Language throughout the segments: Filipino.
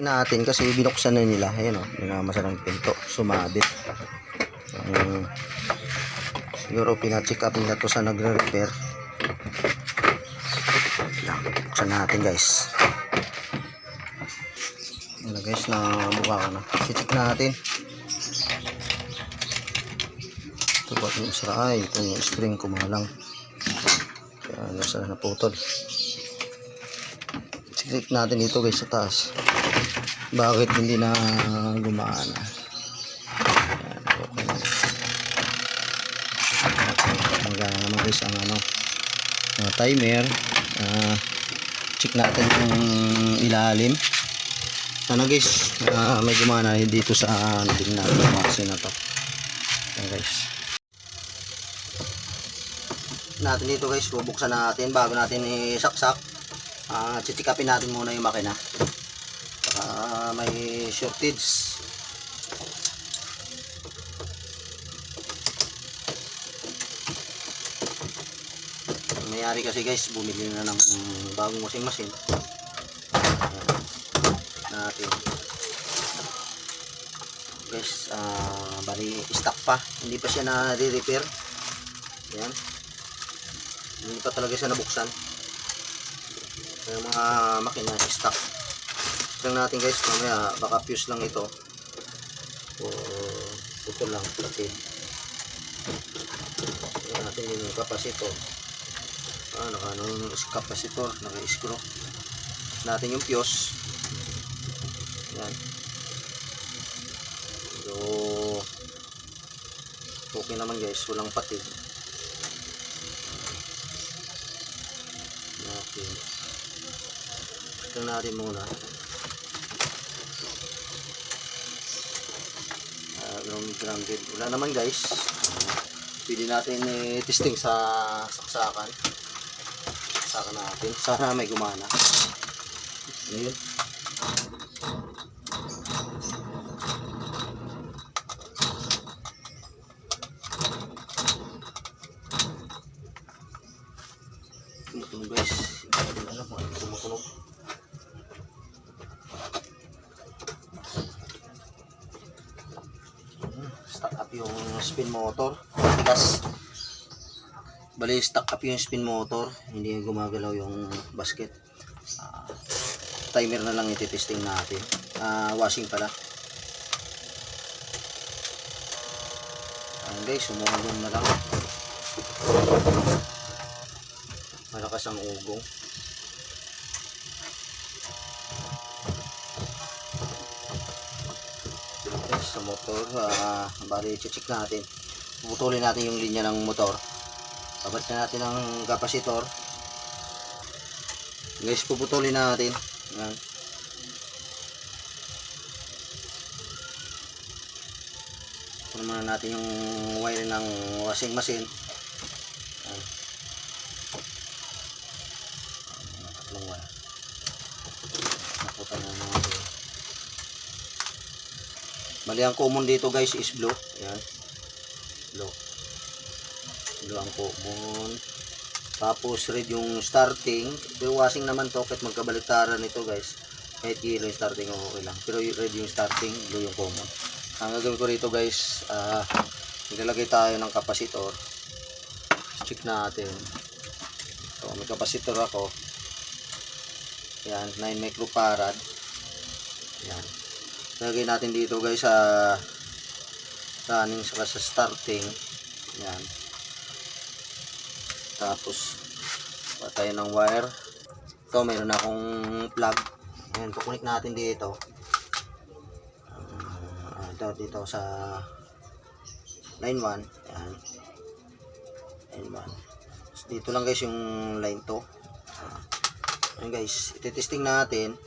natin kasi binuksan na nila. Ayan o, minamasa ng pinto. Sumabit. Um, siguro pina-check up nila to sa nagre-repair. Lang, buksan natin guys. Ano guys, na buka ko na. I-check natin. Ito ba yung isra? Ay, ito yung spring kumalang. Kaya nasa naputol. Check natin dito guys sa taas. Bakit hindi na gumana? Ayan, okay guys ang ano, uh, timer. Ah, check natin yung ilalim. Sana guys, ah, may gumana dito sa din natin machine na to. Ayan guys. Natin dito guys, bubuksan natin bago natin isaksak. Ah, chichikapin natin muna yung makina. May shortage. Mayari kasi guys, bumili na ng bagong washing machine. Natin. Guys, ah, bali stock pa. Hindi pa siya na-repair. Ayan. Hindi pa talaga siya nabuksan. Kaya mga makina, stock. Tignan natin guys, mamaya baka fuse lang ito. O ito lang, kapit. Tignan natin yung capacitor. Ah, naka ano yung capacitor, naka-screw. Natin yung fuse. Yan. So, okay naman guys, walang patid. Okay. Tignan natin muna. Ground grounded. Wala naman guys. Pwede natin i-testing sa saksakan. Saksakan natin. Sana may gumana. Ayun. Tumutunog guys. Spin motor. Tigas. Bali, stuck up yung spin motor. Hindi gumagalaw yung basket. Ah, timer na lang ititesting natin. Ah, washing pala. Ayan guys, sumulong na lang. Malakas ang ugong. Okay, sa motor, ah, bali check natin. Puputulin natin yung linya ng motor. Papalit na natin ang kapasitor. Guys, puputulin natin. Yan. Muna natin yung wire ng washing machine. Yan. Mga tatlong wire. Nakutan na natin. Bali ang common dito guys is blue. Ayan. Blue. Blue ang common. Tapos red yung starting. Pero washing naman to kahit magkabaliktaran ito guys. Kahit yellow yung starting okay lang. Pero red yung starting, blue yung common. Ang gagawin ko rito guys, ah maglalagay tayo ng kapasitor. Check natin. So, may kapasitor ako. Yan, 9 microfarad. Yan. Lagay natin dito guys sa running saka sa starting. Yan. Tapos patay ng wire. Ito mayroon na akong plug. Yan, kukunik natin dito. Ah, ito dito sa line 1. Yan. Line 1. Tapos dito lang guys yung line 2. Ah. Yan guys, ititesting natin.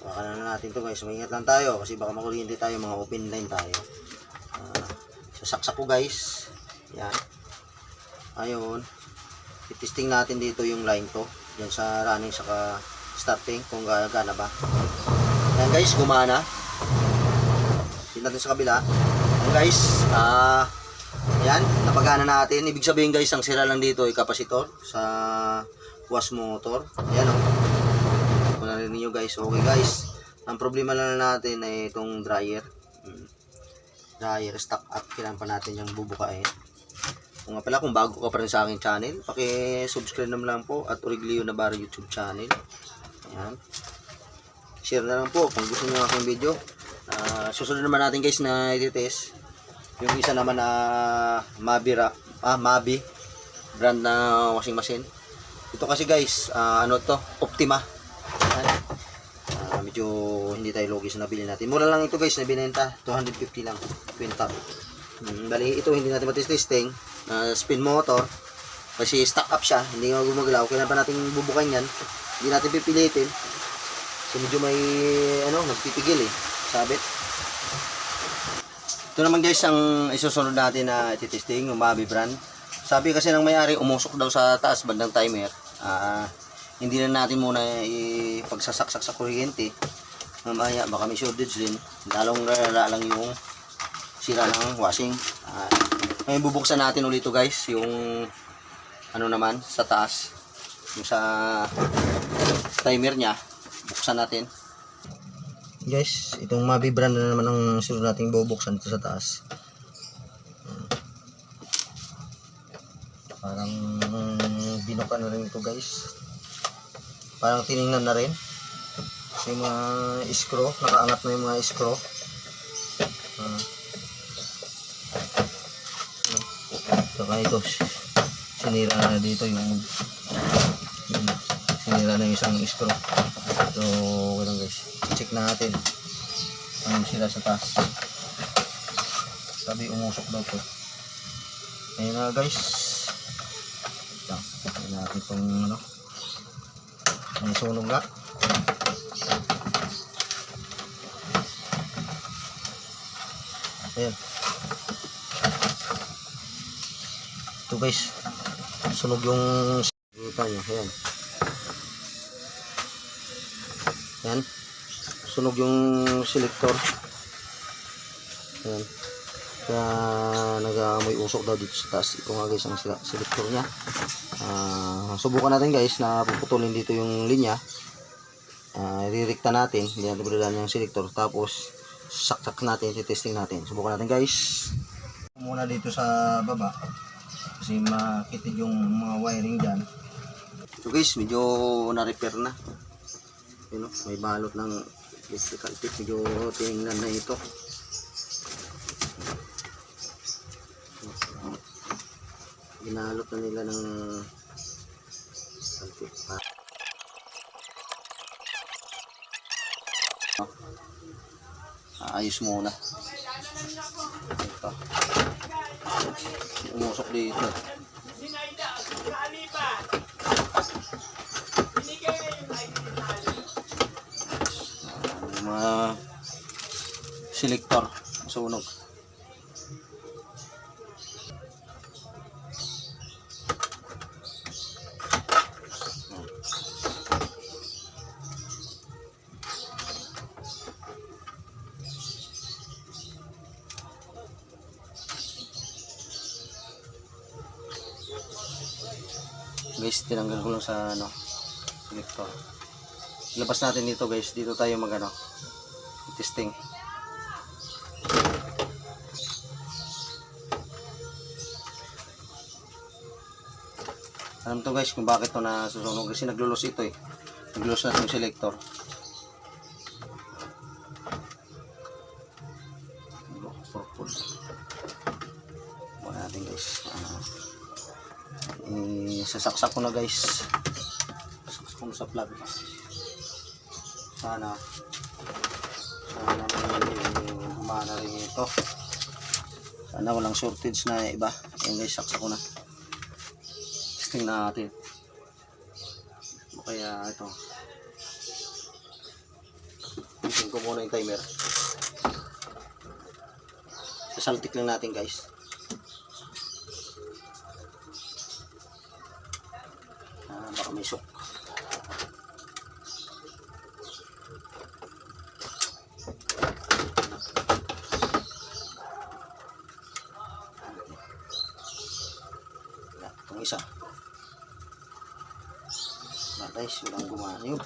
Baka na natin to guys. Maingat lang tayo kasi baka makuryente tayo mga open line tayo. Ah, sasaksak ko guys. Yan. Ayun. Itesting natin dito yung line to. Yan sa running saka starting kung gagana ba. Yan guys, gumana. Tingnan natin sa kabila. Yan guys, ah yan, napagana natin. Ibig sabihin guys, ang sira lang dito ay kapasitor sa wash motor. Yan o. Oh. Ninyo guys. Okay guys. Ang problema lang natin ay itong dryer. Mm. Dryer stock up. Kailangan pa natin yung bubukain. Kung nga pala, kung bago ka pa rin sa aking channel, paki-subscribe naman lang po at Origlio Navarro YouTube channel. Ayan. Share na lang po kung gusto niyo aking video. Ah, susunod naman natin guys na i-test. Yung isa naman na Mabi Ra- ah, Mabi brand na washing machine. Ito kasi guys, ah, ano to? Optima. Ah, medyo hindi tayo logi sa nabili natin. Mura lang ito guys, na binenta. 250 lang. Quinta. Hmm, bali, ito hindi natin matis-testing. na spin motor. Kasi stock up siya. Hindi nga gumagalaw. Kailan pa natin bubukain yan. Hindi natin pipilitin. So medyo may ano, nagpipigil eh. Sabit. Ito naman guys ang isusunod natin na ititesting, yung Mabi brand. Sabi kasi ng may-ari, umusok daw sa taas bandang timer. Ah, hindi na natin muna ipagsasaksak sa kuryente. Mamaya baka may shortage din. Lalong lala lang yung sira ng washing. Ngayon bubuksan natin ulit ito guys, yung ano naman sa taas. Yung sa timer niya. Buksan natin. Guys, itong Mabi brand na naman ang sunod nating bubuksan dito sa taas. Parang binuka na rin ito guys. Parang tiningnan na rin. Yung mga screw, nakaangat na yung mga screw. Ah. Saka ito, sinira na dito yung, sinira na yung isang screw. So, lang guys. Check natin. Ano sila sa taas. Sabi umusok daw to. Ayun na guys. Ito. Natin itong ano. May sunog nga. Ayan. Ito guys. Sunog yung kita niya. Ayan. Ayan. Sunog yung selector. Ayan. Kaya nag-aamoy usok daw dito sa taas. Ito nga guys ang selector niya. Ah, subukan natin guys na puputulin dito yung linya. Ah, ririkta natin. Hindi natin balilan yung selector. Tapos saksak natin, testing natin. Subukan natin guys. Muna dito sa baba. Kasi makitid yung mga wiring dyan. So guys, medyo na-repair na. Yun, oh, may balot ng electrical tape. Medyo tinignan na ito. Ginalot na nila ng tape. Ah. Ayos muna. Ito. Umusok dito. Yung mga selector sunog. Guys tinanggal ko lang sa ano selector labas natin dito guys. Dito tayo mag ano testing. Alam to guys kung bakit to nasusunog. Kasi naglulos ito eh. Naglulos na itong selector isasaksak ko na guys. Sasaksak ko na sa plug sana. Sana humana rin ito sana walang shortage na iba. Ayun guys saksak ko na. Testing natin. O kaya ito. Bitin ko muna yung timer. Sasaltik lang natin guys baka may. Wala, itong isa. Wala guys, walang gumana yun.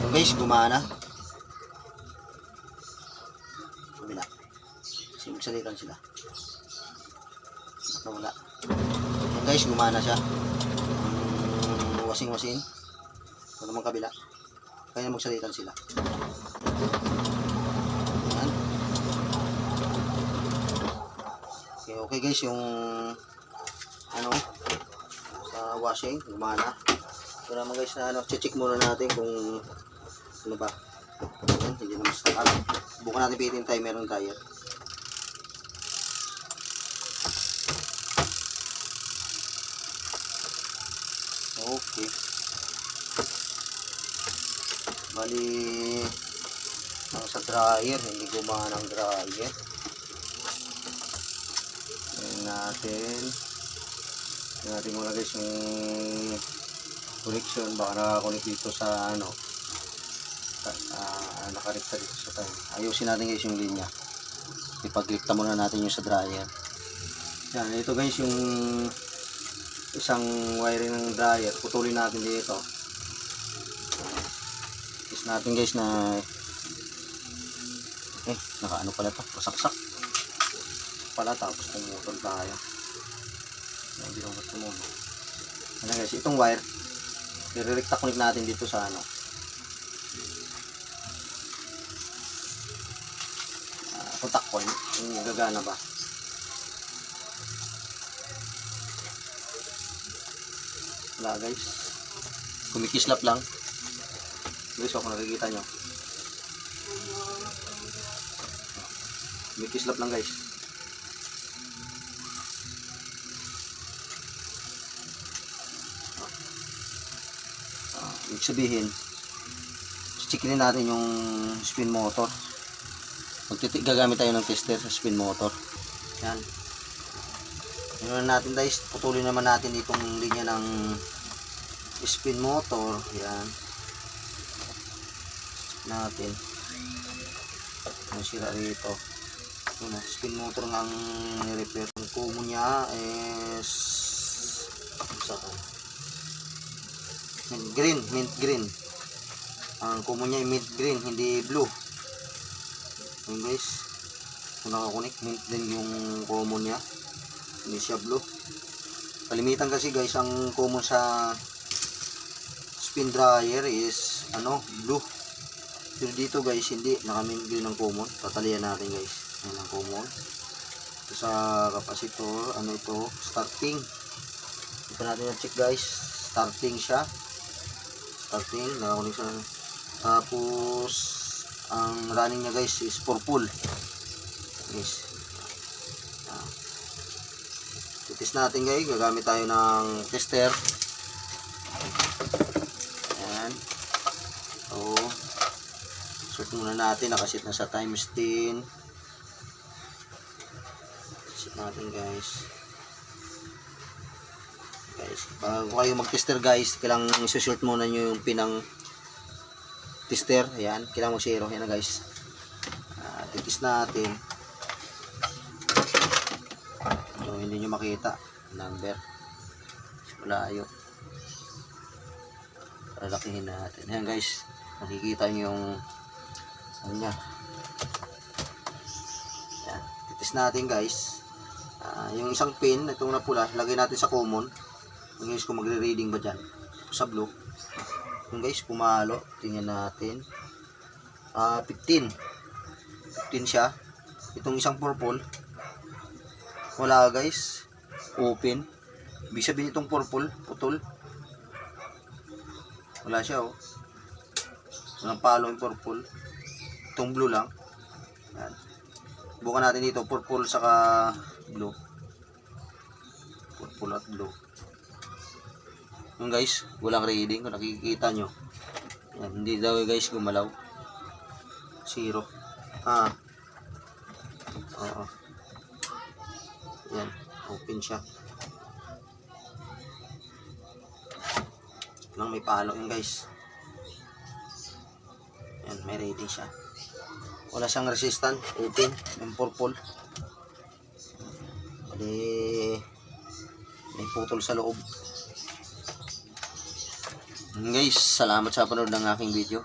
Yung guys, gumana. Kabila. Kasi magsalitan sila. Nawala. Yung guys, gumana siya. Washing machine. Ito naman kabila. Kaya magsalitan sila. Yan. Okay, okay guys, yung ano sa washing, gumana. Ito naman guys na ano, check muna natin kung ano ba. Yan, hindi naman up. Bukan natin pitin tayo, meron tayo. Okay. Bali, ang sa dryer, hindi gumana ang dryer. Tingnan natin. Tingnan natin muna guys yung connection. Baka nakakonect dito sa ano. Uh, nakarekta dito sa tayo. Ayusin natin guys yung linya. Ipaglikta muna natin yung sa dryer. Yan, ito guys yung isang wiring ng dryer. Putulin natin dito. Is natin guys na eh, nakaano pala to, pasaksak pala tapos pumutol tayo. Hindi ko ba't tumuno. Ano guys, itong wire, i-recta connect natin dito sa ano. Uh, contact point, yung gagana ba. Wala guys. Kumikislap lang. Guys, ako nakikita nyo. Kumikislap lang guys. Ibig sabihin, checkin natin yung spin motor. Magtiti gagamit tayo ng tester sa spin motor. Yan. Yun natin guys, putulin naman natin itong linya ng spin motor. Yan. Natin. Ano sira rito. Yun, spin motor ng nirepair. Ang kumo niya is sa mint green, mint green. Ang kumo niya mint green, hindi blue. Yun guys. Kung nakakunik, mint din yung common niya. Siya blue. Kalimitan kasi guys, ang common sa spin dryer is ano, blue. Pero dito guys, hindi. Naka-mint green ang common. Tatalian natin guys. Ayan ang common. Ito sa capacitor, ano ito, starting. Ito natin na-check guys. Starting siya. Starting, nakakunik siya. Tapos, ang running niya guys is purple. Guys. Ah. Titis natin guys, gagamit tayo ng tester. Ayan. So, sort muna natin, nakasit na sa times 10. Set natin guys. Guys, bago kayo mag-tester guys, kailangan isusort muna nyo yung pinang tester. Ayan, kailangan mo zero. Ayan na guys. Uh, titis natin. So, hindi nyo makita. Number. Malayo. Lalakihin natin. Ayan guys. Makikita nyo yung ano niya. Ayan. Titis natin guys. Ah, yung isang pin, itong na pula, lagay natin sa common. Yung guys, kung magre-reading ba dyan. Sa blue. Yung guys, pumalo. Tingnan natin. Ah, 15. 15 siya. Itong isang purple. Wala guys. Open. Ibig sabihin itong purple, putol. Wala siya oh. Walang palo yung purple. Itong blue lang. Yan. Bukan natin dito, purple saka blue. Purple at blue. Yung guys, walang reading kung nakikita nyo. Yan, hindi daw guys gumalaw. Zero. Ah. Oo. Yan, open siya. Lang may palo yun guys. Yan, may reading siya. Wala siyang resistant, open, yung purple. Bali, may putol sa loob. Guys, salamat sa panood ng aking video.